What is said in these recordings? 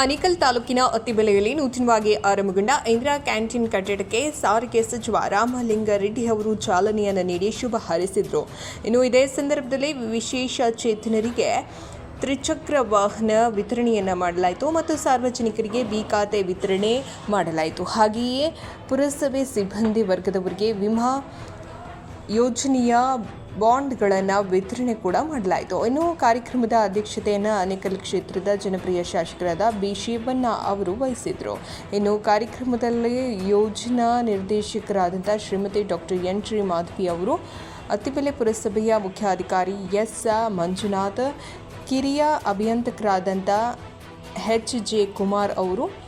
ಆನೇಕಲ್ ತಾಲೂಕಿನ ಅತ್ತಿಬೆಲೆಯಲ್ಲಿ ನೂತನವಾಗಿ ಆರಂಭಗೊಂಡ ಇಂದಿರಾ ಕ್ಯಾಂಟೀನ್ ಕಟ್ಟಡಕ್ಕೆ ಸಾರಿಗೆ ಸಚಿವ ರಾಮಲಿಂಗಾರೆಡ್ಡಿ ಅವರು ಚಾಲನೆಯನ್ನು ನೀಡಿ ಶುಭ ಹಾರೈಸಿದರು. ಇನ್ನು ಇದೇ ಸಂದರ್ಭದಲ್ಲಿ ವಿಶೇಷ ಚೇತನರಿಗೆ ತ್ರಿಚಕ್ರ ವಾಹನ ವಿತರಣೆಯನ್ನು ಮಾಡಲಾಯಿತು ಮತ್ತು ಸಾರ್ವಜನಿಕರಿಗೆ ಬಿ ಖಾತೆ ವಿತರಣೆ ಮಾಡಲಾಯಿತು. ಹಾಗೆಯೇ ಪುರಸಭೆ ಸಿಬ್ಬಂದಿ ವರ್ಗದವರಿಗೆ ವಿಮಾ ಯೋಜನೆಯ ಬಾಂಡ್ಗಳನ್ನು ವಿತರಣೆ ಕೂಡ ಮಾಡಲಾಯಿತು. ಇನ್ನು ಕಾರ್ಯಕ್ರಮದ ಅಧ್ಯಕ್ಷತೆಯನ್ನು ಅನೇಕಲ್ ಕ್ಷೇತ್ರದ ಜನಪ್ರಿಯ ಶಾಸಕರಾದ ಬಿ. ಶಿವಣ್ಣ ಅವರು ವಹಿಸಿದರು. ಇನ್ನು ಕಾರ್ಯಕ್ರಮದಲ್ಲಿ ಯೋಜನಾ ನಿರ್ದೇಶಕರಾದಂಥ ಶ್ರೀಮತಿ ಡಾಕ್ಟರ್ ಎನ್. ಶ್ರೀ ಮಾಧವಿ ಅವರು ಅತ್ತಿಬೆಲೆ ಪುರಸಭೆಯ ಮುಖ್ಯಾಧಿಕಾರಿ ಎಸ್. ಮಂಜುನಾಥ್, ಕಿರಿಯ ಅಭಿಯಂತಕರಾದಂಥ ಎಚ್. ಜೆ. ಕುಮಾರ್ ಅವರು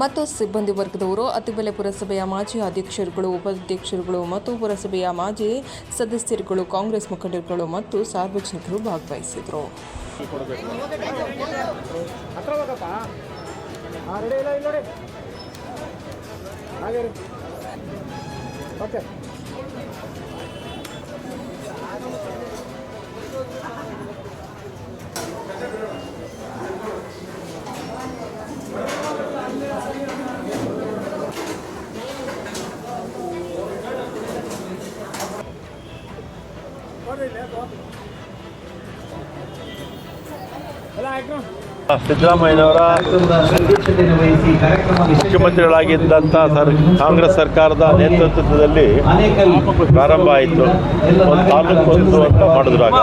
ಮತ್ತು ಸಿಬ್ಬಂದಿ ವರ್ಗದವರು ಅತಿಬೆಲೆ ಪುರಸಭೆಯ ಮಾಜಿ ಅಧ್ಯಕ್ಷರುಗಳು, ಉಪಾಧ್ಯಕ್ಷರುಗಳು ಮತ್ತು ಪುರಸಭೆಯ ಮಾಜಿ ಸದಸ್ಯರುಗಳು, ಕಾಂಗ್ರೆಸ್ ಮುಖಂಡರುಗಳು ಮತ್ತು ಸಾರ್ವಜನಿಕರು ಭಾಗವಹಿಸಿದರು. ಓಕೆ. ಸಿದ್ದರಾಮಯ್ಯನವರ ಮುಖ್ಯಮಂತ್ರಿಗಳಾಗಿದ್ದಂಥ ಸರ್, ಕಾಂಗ್ರೆಸ್ ಸರ್ಕಾರದ ನೇತೃತ್ವದಲ್ಲಿ ಪ್ರಾರಂಭ ಆಯಿತು. ಒಂದು ತಾಲೂಕು ಒಂದು ಅಂತ ಮಾಡಿದ್ರು ಆಗ.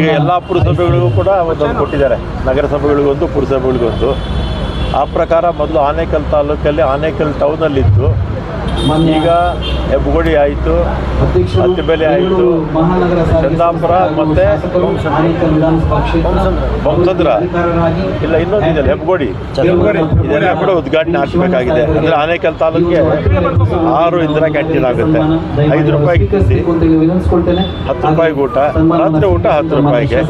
ಈಗ ಎಲ್ಲ ಪುರಸಭೆಗಳಿಗೂ ಕೂಡ ಒಂದೊಂದು ಕೊಟ್ಟಿದ್ದಾರೆ. ನಗರಸಭೆಗಳಿಗೊಂದು ಪುರಸಭೆಗಳಿಗೊಂದು ಆ ಪ್ರಕಾರ ಮೊದಲು ಆನೇಕಲ್ ತಾಲೂಕಲ್ಲಿ ಆನೇಕಲ್ ಟೌನಲ್ಲಿತ್ತು ಈಗ ಹೆಬ್ಬಗೋಡಿ ಆಯಿತು ಹತ್ತಿಬೆಲೆ ಆಯಿತು. ಚಂದಾಪುರ ಮತ್ತೆ ಬೊಮ್ಮಸಂದ್ರ ಇಲ್ಲ ಇನ್ನೊಂದಿದೆ ಹೆಬ್ಬಗೋಡಿ ಇದೆಲ್ಲ ಕೂಡ ಉದ್ಘಾಟನೆ ಹಾಕಬೇಕಾಗಿದೆ. ಅಂದರೆ ಆನೇಕಲ್ ತಾಲೂಕಿಗೆ ಆರು ಇಂದಿರಾ ಕ್ಯಾಂಟೀನ್ ಆಗುತ್ತೆ. ಐದು ರೂಪಾಯಿ ತಿಂಡಿ ಹತ್ತು ರೂಪಾಯಿ ಊಟ. ರಾತ್ರಿ ಊಟ ಹತ್ತು ರೂಪಾಯಿಗೆ.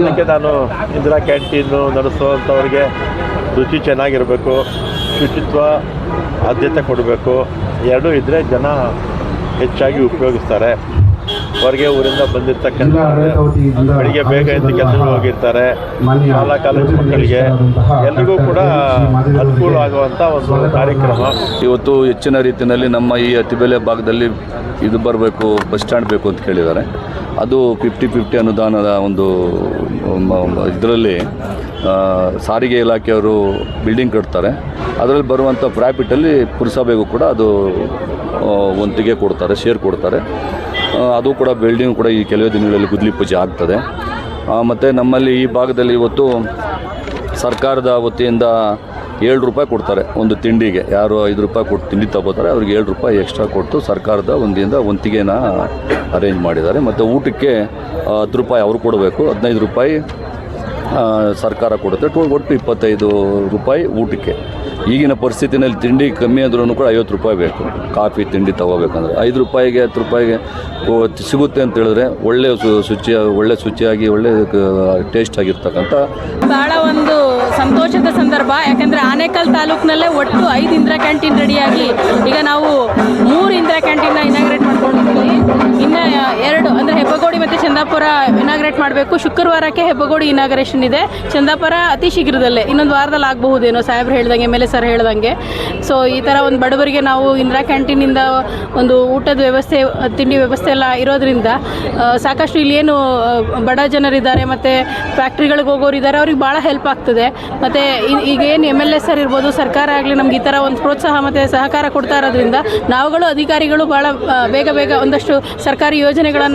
ಅದಕ್ಕೆ ನಾನು ಇಂದಿರಾ ಕ್ಯಾಂಟೀನು ನಡೆಸುವಂಥವ್ರಿಗೆ ರುಚಿ ಚೆನ್ನಾಗಿರಬೇಕು. ಶುಚಿತ್ವ ಆದ್ಯತೆ ಕೊಡಬೇಕು. ಎರಡೂ ಇದ್ದರೆ ಜನ ಹೆಚ್ಚಾಗಿ ಉಪಯೋಗಿಸ್ತಾರೆ. ಹೊರಗೆ ಊರಿಂದ ಬಂದಿರ್ತಕ್ಕಂಥ ಅಡಿಗೆ ಬೇಗ ಎದ್ದು ಕೆಲಸ ಹೋಗಿರ್ತಾರೆ. ಶಾಲಾ ಕಾಲೇಜು ಮಕ್ಕಳಿಗೆ ಎಲ್ರಿಗೂ ಕೂಡ ಅನುಕೂಲ ಆಗುವಂಥ ಒಂದು ಕಾರ್ಯಕ್ರಮ. ಇವತ್ತು ಹೆಚ್ಚಿನ ರೀತಿಯಲ್ಲಿ ನಮ್ಮ ಈ ಅತಿಬೆಲೆ ಭಾಗದಲ್ಲಿ ಇದು ಬರಬೇಕು ಬಸ್ ಸ್ಟ್ಯಾಂಡ್ ಬೇಕು ಅಂತ ಕೇಳಿದ್ದಾರೆ. ಅದು ಫಿಫ್ಟಿ ಫಿಫ್ಟಿ ಅನುದಾನದ ಒಂದು ಇದರಲ್ಲಿ ಸಾರಿಗೆ ಇಲಾಖೆಯವರು ಬಿಲ್ಡಿಂಗ್ ಕಟ್ತಾರೆ. ಅದರಲ್ಲಿ ಬರುವಂಥ ಪ್ರಾಫಿಟಲ್ಲಿ ಪುರಸಭೆಗೂ ಕೂಡ ಅದು ಒಂದಿಗೆ ಕೊಡ್ತಾರೆ ಶೇರ್ ಕೊಡ್ತಾರೆ. ಅದು ಕೂಡ ಬಿಲ್ಡಿಂಗ್ ಕೂಡ ಈ ಕೆಲವೇ ದಿನಗಳಲ್ಲಿ ಗುದ್ಲಿ ಪೂಜೆ ಆಗ್ತದೆ. ಮತ್ತು ನಮ್ಮಲ್ಲಿ ಈ ಭಾಗದಲ್ಲಿ ಇವತ್ತು ಸರ್ಕಾರದ ವತಿಯಿಂದ ಏಳು ರೂಪಾಯಿ ಕೊಡ್ತಾರೆ ಒಂದು ತಿಂಡಿಗೆ. ಯಾರು ಐದು ರೂಪಾಯಿ ಕೊಟ್ಟು ತಿಂಡಿ ತಗೋತಾರೆ, ಅವ್ರಿಗೆ ಏಳು ರೂಪಾಯಿ ಎಕ್ಸ್ಟ್ರಾ ಕೊಟ್ಟು ಸರ್ಕಾರದ ಒಂದಿಂದ ಒಂತಿಗೆನ ಅರೇಂಜ್ ಮಾಡಿದ್ದಾರೆ. ಮತ್ತು ಊಟಕ್ಕೆ ಹತ್ತು ರೂಪಾಯಿ ಅವರು ಕೊಡಬೇಕು. ಹದಿನೈದು ರೂಪಾಯಿ ಸರ್ಕಾರ ಕೊಡುತ್ತೆ. ಟೋ ಒಟ್ಟು ಇಪ್ಪತ್ತೈದು ರೂಪಾಯಿ ಊಟಕ್ಕೆ. ಈಗಿನ ಪರಿಸ್ಥಿತಿನಲ್ಲಿ ತಿಂಡಿ ಕಮ್ಮಿ ಅಂದ್ರೂ ಕೂಡ ಐವತ್ತು ರೂಪಾಯಿ ಬೇಕು. ಕಾಫಿ, ತಿಂಡಿ ತೊಗೋಬೇಕಂದ್ರೆ. ಐದು ರೂಪಾಯಿಗೆ, ಹತ್ತು ರೂಪಾಯಿಗೆ ಸಿಗುತ್ತೆ ಅಂತ ಹೇಳಿದ್ರೆ ಒಳ್ಳೆಯ ಶುಚಿಯಾಗಿ ಶುಚಿ ಒಳ್ಳೆ ಶುಚಿಯಾಗಿ, ಒಳ್ಳೆ ಟೇಸ್ಟ್ ಆಗಿರ್ತಕ್ಕಂಥ ಭಾಳ ಒಂದು ಸಂದರ್ಭ, ಯಾಕಂದರೆ ಆನೇಕಲ್ ತಾಲೂಕಿನಲ್ಲೇ ಒಟ್ಟು ಐದು ಇಂದಿರಾ ಕ್ಯಾಂಟೀನ್ ರೆಡಿಯಾಗಿ ಈಗ ನಾವು ಮೂರು ಇಂದಿರಾ ಕ್ಯಾಂಟೀನ್ನ ಇನಾಗ್ರೇಟ್ ಮಾಡ್ಕೊಂಡಿದ್ದೀವಿ. ಹೆಬ್ಬಗೋಡಿ ಮತ್ತು ಚಂದಾಪುರ ಇನಾಗ್ರೇಟ್ ಮಾಡಬೇಕು. ಶುಕ್ರವಾರಕ್ಕೆ ಹೆಬ್ಬಗೋಡಿ ಇನಾಗ್ರೇಷನ್ ಇದೆ. ಚಂದಾಪುರ ಅತಿ ಶೀಘ್ರದಲ್ಲೇ. ಇನ್ನೊಂದು ವಾರದಲ್ಲಿ ಆಗಬಹುದೇನೋ ಸಾಹೇಬ್ರು ಹೇಳ್ದಂಗೆ ಮೇಲೆ ಸರ್ ಹೇಳ್ದಂಗೆ. ಸೊ ಈ ಥರ ಒಂದು ಬಡವರಿಗೆ ನಾವು ಇಂದಿರಾ ಕ್ಯಾಂಟೀನಿಂದ ಒಂದು ಊಟದ ವ್ಯವಸ್ಥೆ, ತಿಂಡಿ ವ್ಯವಸ್ಥೆ ಎಲ್ಲ ಇರೋದ್ರಿಂದ ಸಾಕಷ್ಟು ಇಲ್ಲಿ ಏನು ಬಡ ಜನರಿದ್ದಾರೆ ಮತ್ತು ಫ್ಯಾಕ್ಟ್ರಿಗಳಿಗೆ ಹೋಗೋರು ಇದ್ದಾರೆ. ಅವ್ರಿಗೆ ಭಾಳ ಹೆಲ್ಪ್ ಆಗ್ತದೆ. ಮತ್ತು ಈಗ ಏನು ಎಂ ಎಲ್ ಎ ಸರ್ ಇರ್ಬೋದು, ಸರ್ಕಾರ ಆಗಲಿ ನಮ್ಗೆ ಈ ಥರ ಒಂದು ಪ್ರೋತ್ಸಾಹ ಮತ್ತು ಸಹಕಾರ ಕೊಡ್ತಾ ಇರೋದ್ರಿಂದ, ನಾವುಗಳು ಅಧಿಕಾರಿಗಳು ಭಾಳ ಬೇಗ ಬೇಗ ಒಂದಷ್ಟು ಸರ್ಕಾರಿ ಯೋಜನೆಗಳನ್ನು